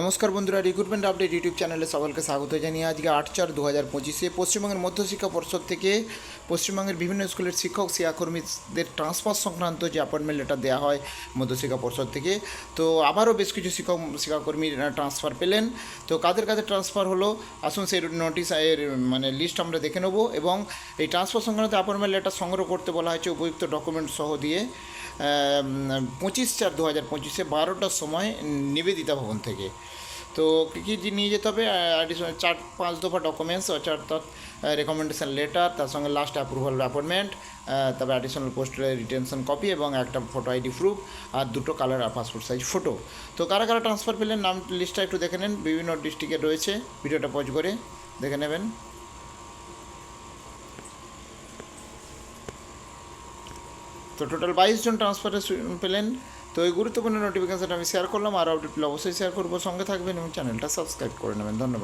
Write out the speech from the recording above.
নমস্কার বন্ধুরা recruitment update YouTube চ্যানেলে সকলকে স্বাগত জানিয়ে আজকে আট চার দু হাজার পঁচিশে পশ্চিমবঙ্গের মধ্যশিক্ষা পর্ষদ থেকে পশ্চিমবঙ্গের বিভিন্ন স্কুলের শিক্ষক, শিক্ষাকর্মীদের ট্রান্সফার সংক্রান্ত যে অ্যাপয়েন্টমেন্ট লেটার দেওয়া হয় মধ্যশিক্ষা পর্ষদ থেকে, তো আবারও বেশ কিছু শিক্ষক, শিক্ষাকর্মী ট্রান্সফার পেলেন। তো কাদের কাদের ট্রান্সফার হলো, আসুন সেই নোটিশ এর মানে লিস্ট আমরা দেখে নেব এবং এই ট্রান্সফার সংক্রান্ত অ্যাপয়েন্টমেন্ট লেটার সংগ্রহ করতে বলা হয়েছে উপযুক্ত ডকুমেন্ট সহ দিয়ে পঁচিশ চার দু হাজার পঁচিশে বারোটার সময় নিবেদিতা ভবন থেকে। তো কী কী নিয়ে যেতে হবে? অ্যাডিশনাল চার, পাঁচ দফা ডকুমেন্টস অর্থাৎ রেকমেন্ডেশন লেটার তার সঙ্গে লাস্ট অ্যাপ্রুভাল অ্যাপয়েন্টমেন্ট তারপরে অ্যাডিশনাল পোস্টের রিটেনশন কপি এবং একটা ফটো আইডি প্রুফ আর দুটো কালার আর পাসপোর্ট সাইজ ফটো তো কারা কারা ট্রান্সফার পেলেন? নাম লিস্টটা একটু দেখে নেন। বিভিন্ন ডিস্ট্রিক্টে রয়েছে। ভিডিওটা পজ করে দেখে নেবেন। তো টোটাল বাইশ জন ট্রান্সফারে পেলেন। তো এই গুরুত্বপূর্ণ নোটিফিকেশনটা আমি শেয়ার করলাম, আর আপডেটগুলো অবশ্যই শেয়ার করব। সঙ্গে থাকবেন এবং চ্যানেলটা সাবস্ক্রাইব করে নেবেন। ধন্যবাদ।